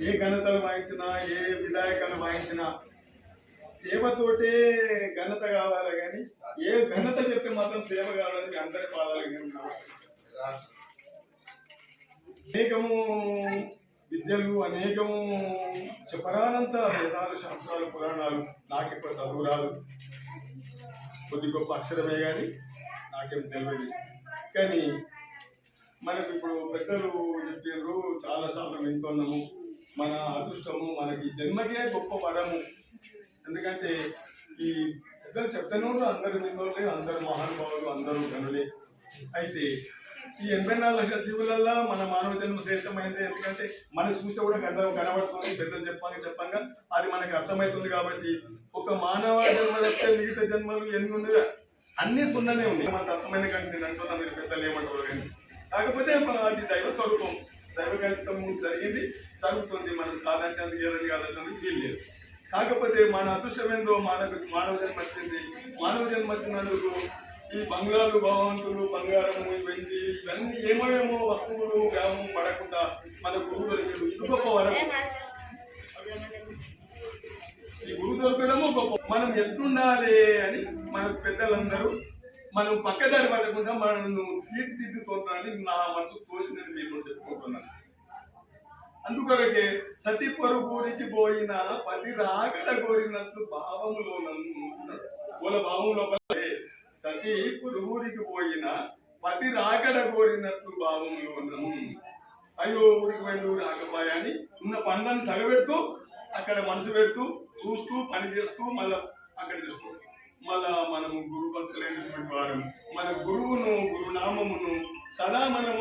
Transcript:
ఏ ఘనతలు వాయించినా ఏ విధాయకలు వాయించినా సేవతోటే ఘనత కావాలి కానీ ఏ ఘనత చెప్తే మాత్రం సేవ కావాలని అందరి పాదాలు అనేకము విద్యలు అనేకము చెప్పరానంత వేదాలు శాస్త్రాలు పురాణాలు నాకెప్పుడు చదువు రాదు. కొద్ది గొప్ప అక్షరమే కానీ నాకేం తెలియదు కానీ మనకు ఇప్పుడు పెద్దలు చెప్పారు చాలా సార్లు వింటున్నాము. మన అదృష్టము మనకి జన్మకే గొప్ప పడము ఎందుకంటే ఈ పెద్దలు చెప్తానే ఉంటారు అందరు విన్నోళ్ళే అందరు మహానుభావులు అందరూ గనులే అయితే ఈ ఎనభై నాలుగు లక్షల జీవులల్లో మన మానవ జన్మ శ్రేష్టమైంది. ఎందుకంటే మనకు చూస్తే కూడా కన కనబడుతుంది. పెద్దలు చెప్పాలి చెప్పంగా. అది మనకి అర్థమవుతుంది కాబట్టి ఒక మానవ జన్మ చెప్తే మిగతా జన్మలు ఎన్ని ఉన్నాయా అన్ని సున్ననే ఉన్నాయి. మనకు అర్థమైన కంటే నేను అంటున్నా మీరు పెద్దలు ఏమంటారు కానీ. కాకపోతే అది దైవ స్వరూపం. దైవగలితం జరిగింది. జరుగుతుంది మనకు కాదంటే అది ఏదని కాదంటే ఫీల్ లేదు. కాకపోతే మన అదృష్టం ఏందో మానవ మానవ జన్మ వచ్చింది. మానవ జన్మ వచ్చినందుకు ఈ బంగారు భగవంతులు బంగారము వెండి ఇవన్నీ ఏమేమో వస్తువులు వ్యామం పడకుండా మన గురువు దొరికాడు ఇది గొప్ప వరం. ఈ గురువు దొరకడము గొప్ప మనం ఎట్లుండాలి అని మన పెద్దలందరూ మనం పక్కదారి పడకుండా మనల్ని తీర్చిదిద్దుతున్నారని నా మనసు తోచినది మీకు కొరకే సతి పొరుగురికి పోయిన పది రాగడ కోరినట్లు భావములో వాళ్ళ భావంలో సతి పొరుగురికి పోయిన పది రాగడ కోరినట్లు భావములో అయ్యో ఊరికి పోయిన ఊరు రాకపోయా అని ఉన్న పనులను సగబెడుతూ అక్కడ మనసు పెడుతూ చూస్తూ పని చేస్తూ మళ్ళా అక్కడ చేస్తూ మళ్ళా మనము గురు భక్తులైనటువంటి మన గురువును గురునామమును సదా మనము